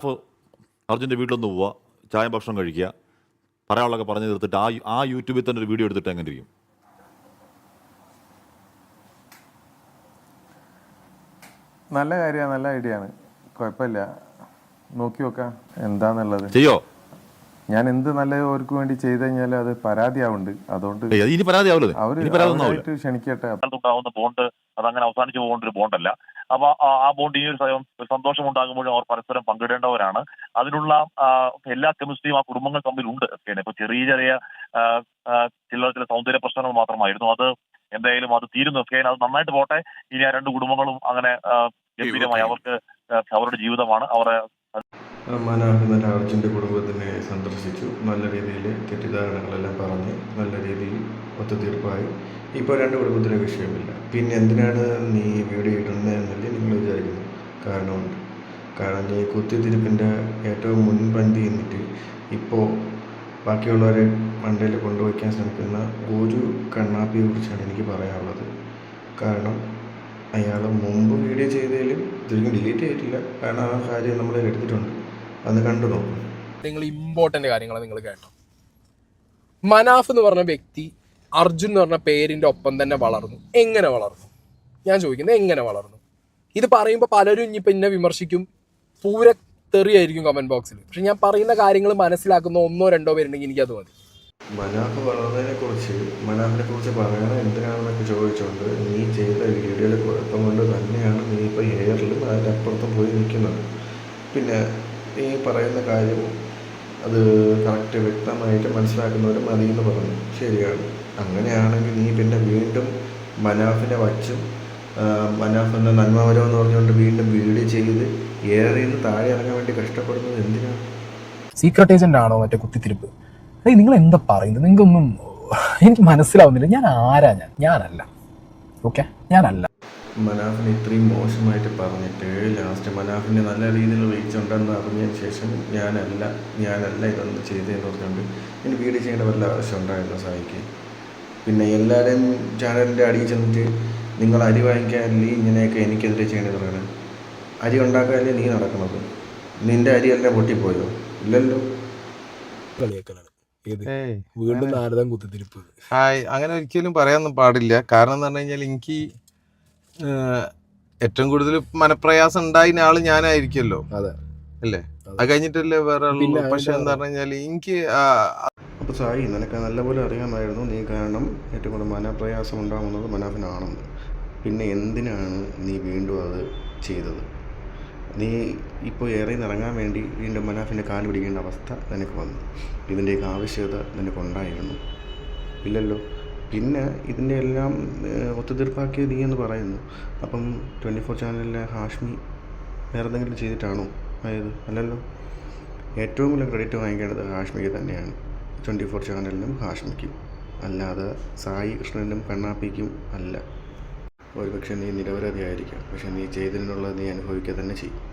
അപ്പോൾ അർജുന്റെ വീട്ടിലൊന്ന് പോവുക ചായ ഭക്ഷണം കഴിക്കുക പറയാനുള്ളതൊക്കെ പറഞ്ഞു തീർത്തിട്ട് ആ ആ യൂട്യൂബിൽ തന്നെ ഒരു വീഡിയോ എടുത്തിട്ട് എങ്ങനെ ഇരിക്കും? നല്ല കാര്യമാണ് നല്ല ഐഡിയ ആണ്. കുഴപ്പമില്ല. നോക്കി നോക്കാം എന്താന്നുള്ളത്. ചെയ്യോ? ഞാൻ എന്ത് നല്ല അവർക്ക് വേണ്ടി ചെയ്തു കഴിഞ്ഞാൽ അത് പരാതിയാവുന്നുണ്ട്. അതുകൊണ്ട് ഇനി അവർ ക്ഷണിക്കട്ടെ. ബോണ്ട് അതങ്ങനെ അവസാനിച്ചു പോകേണ്ട ഒരു ബോണ്ടല്ല അപ്പൊ ആ- ബോണ്ടിങ് ബോണ്ട് ഈ ഒരു സ്വയം ഒരു സന്തോഷം ഉണ്ടാകുമ്പോഴും അവർ പരസ്പരം പങ്കിടേണ്ടവരാണ്. അതിനുള്ള എല്ലാ കെമിസ്ട്രിയും ആ കുടുംബങ്ങൾ തമ്മിലുണ്ട്. ഇപ്പൊ ചെറിയ ചെറിയ ചില ചില സൗന്ദര്യ പ്രശ്നങ്ങൾ മാത്രമായിരുന്നു. അത് എന്തായാലും അത് തീരുന്നു. ഒക്കെ അത് നന്നായിട്ട് പോട്ടെ. ഇനി ആ രണ്ട് കുടുംബങ്ങളും അങ്ങനെ ഗംഭീരമായി അവർക്ക് അവരുടെ ജീവിതമാണ്. അവരെ മനാഫ് നല്ല കുടുംബത്തിനെ സന്ദർശിച്ചു. നല്ല രീതിയിൽ തെറ്റിദ്ധാരണകളെല്ലാം പറഞ്ഞ്. നല്ല രീതിയിൽ ഒത്തുതീർപ്പായി ഇപ്പോൾ രണ്ട് കുടുംബത്തിലെ വിഷയമില്ല. പിന്നെ എന്തിനാണ് നീ വീഡിയോ ഇടുന്നതെന്നല്ലേ നിങ്ങൾ വിചാരിക്കുന്നു. കാരണമുണ്ട് കാരണം നീ കുത്തിത്തിരിപ്പിന്റെ ഏറ്റവും മുൻപന്തി എന്നിട്ട് ഇപ്പോൾ ബാക്കിയുള്ളവരെ മണ്ടയിൽ കൊണ്ടുവയ്ക്കാൻ ശ്രമിക്കുന്ന ഒരു കണ്ണാപ്പിയെ കുറിച്ചാണ് എനിക്ക് പറയാനുള്ളത്. കാരണം അയാൾ മുമ്പ് വീഡിയോ ചെയ്തതിലും ഇതൊരിക്കലും ഡിലീറ്റ് ചെയ്തിട്ടില്ല. കാരണം ആ കാര്യം നമ്മൾ എടുത്തിട്ടുണ്ട്. അന്ന് കണ്ടു നോക്കും. നിങ്ങൾ ഇമ്പോർട്ടന്റ് കാര്യങ്ങളാണ് നിങ്ങൾ കേട്ടോ മനാഫ് എന്ന് പറഞ്ഞ വ്യക്തി അർജുൻ എന്ന് പറഞ്ഞ പേരിന്റെ ഒപ്പം തന്നെ വളർന്നു. എങ്ങനെ വളർന്നു? ഞാൻ ചോദിക്കുന്നത് എങ്ങനെ വളർന്നു? ഇത് പറയുമ്പോൾ പലരും ഇനിയിപ്പോൾ എന്നെ വിമർശിക്കും. പൂര തെറിയായിരിക്കും കമന്റ് ബോക്സിൽ പക്ഷെ ഞാൻ പറയുന്ന കാര്യങ്ങൾ മനസ്സിലാക്കുന്ന ഒന്നോ രണ്ടോ പേരുണ്ടെങ്കിൽ എനിക്കത് മതി. മനാഫ് വളർന്നതിനെ കുറിച്ച് മനാഫിനെ കുറിച്ച് പറയാൻ എന്തിനാണെന്നൊക്കെ ചോദിച്ചുകൊണ്ട് നീ ചെയ്ത വീഡിയോയിൽ കുഴപ്പം കൊണ്ട് തന്നെയാണ് നീ ഇപ്പോൾ എയറിലും അതിന്റെ അപ്പുറത്തും പോയി നിൽക്കുന്നത് പിന്നെ നീ പറയുന്ന കാര്യം അത് കറക്റ്റ് വ്യക്തമായിട്ട് മനസ്സിലാക്കുന്നവരും മതി എന്ന് പറഞ്ഞു. ശരിയാണ്. അങ്ങനെയാണെങ്കിൽ നീ പിന്നെ വീണ്ടും മനാഫിനെ വച്ചും മനാഫ് എന്ന എന്ന് പറഞ്ഞുകൊണ്ട് വീണ്ടും വീട് ചെയ്ത് ഏറെ താഴെ ഇറങ്ങാൻ വേണ്ടി കഷ്ടപ്പെടുന്നത് എന്തിനാണ് സീക്രട്ട് ഏജന്റ് ആണോ മറ്റേ കുത്തിത്തിരിപ്പ്? അതെ നിങ്ങൾ എന്താ പറയുന്നത്? നിങ്ങൾക്കൊന്നും എനിക്ക് മനസ്സിലാവുന്നില്ല. ഞാൻ ആരാ ഞാൻ? ഞാനല്ല. ഓക്കെ ഞാനല്ല. മനാഫിനെ ഇത്രയും മോശമായിട്ട് പറഞ്ഞിട്ട് ലാസ്റ്റ് മനാഫിന്റെ നല്ല രീതിയിൽ റീച്ച് ഉണ്ടെന്ന് അറിഞ്ഞതിന് ശേഷം ഞാനല്ല ഞാനല്ല ഇതൊന്നും ചെയ്തതെന്ന് പറഞ്ഞുകൊണ്ട് ഇനി വീട് ചെയ്യേണ്ട വല്ല ആവശ്യം ഉണ്ടായിരുന്നു സായിക്ക്? പിന്നെ എല്ലാവരും ചാനലിന്റെ അടിയിൽ ചെന്നിട്ട് നിങ്ങൾ അരി വാങ്ങിക്കാനല്ലേ ഇങ്ങനെയൊക്കെ എനിക്കെതിരെ ചെയ്യേണ്ടത് പറയണം? അരി ഉണ്ടാക്കാനല്ലേ നീ നടക്കുന്നത്? നിന്റെ അരിയെല്ലാം പൊട്ടിപ്പോയോ? ഇല്ലല്ലോ. വീണ്ടും നാരദം കുത്തിത്തിരിപ്പ്. അങ്ങനെ ഒരിക്കലും പറയാനൊന്നും പാടില്ല. കാരണം എന്ന് പറഞ്ഞു കഴിഞ്ഞാൽ എനിക്ക് ഏറ്റവും കൂടുതൽ മനപ്രയാസം ഉണ്ടായിരുന്ന ആൾ ഞാനായിരിക്കുമല്ലോ. അതെ. അല്ലേ? അതെ. കഴിഞ്ഞിട്ടല്ലേ വേറെ ആളുള്ളൂ പക്ഷെ എന്താ പറഞ്ഞു കഴിഞ്ഞാൽ എനിക്ക് അപ്പൊ അപ്പോൾ സായി നിനക്ക് നല്ലപോലെ അറിയാമായിരുന്നു നീ കാരണം ഏറ്റവും കൂടുതൽ മനപ്രയാസം ഉണ്ടാകുന്നത് മനാഫിനാണെന്ന്. പിന്നെ എന്തിനാണ് നീ വീണ്ടും അത് ചെയ്തത്? നീ ഇപ്പോൾ ഏറെ ഇറങ്ങാൻ വേണ്ടി വീണ്ടും മനാഫിന്റെ കാൽ പിടിക്കേണ്ട അവസ്ഥ നിനക്ക് വന്നു. ഇതിന്റെയൊക്കെ ആവശ്യകത നിനക്കുണ്ടായിരുന്നു. ഇല്ലല്ലോ? പിന്നെ ഇതിന്റെ എല്ലാം ഏഹ്, ഒത്തുതീർപ്പാക്കിയത് നീ എന്ന് പറയുന്നു. അപ്പം ട്വന്റി ഫോർ ചാനലിലെ ഹാഷ്മി വേറെ എന്തെങ്കിലും ചെയ്തിട്ടാണോ ആയത്? അല്ലല്ലോ. ഏറ്റവും കൂടുതൽ ക്രെഡിറ്റ് വാങ്ങിക്കേണ്ടത് ഹാഷ്മിക്ക് തന്നെയാണ്. ട്വന്റി ഫോർ ചാനലിനും ഹാഷ്മിക്കും. അല്ലാതെ സായി കൃഷ്ണനും കണ്ണാപ്പിക്കും അല്ല. ഒരുപക്ഷെ നീ നിരപരാധിയായിരിക്കാം. പക്ഷെ നീ ചെയ്തതിനുള്ളത് നീ അനുഭവിക്കുക തന്നെ ചെയ്യും.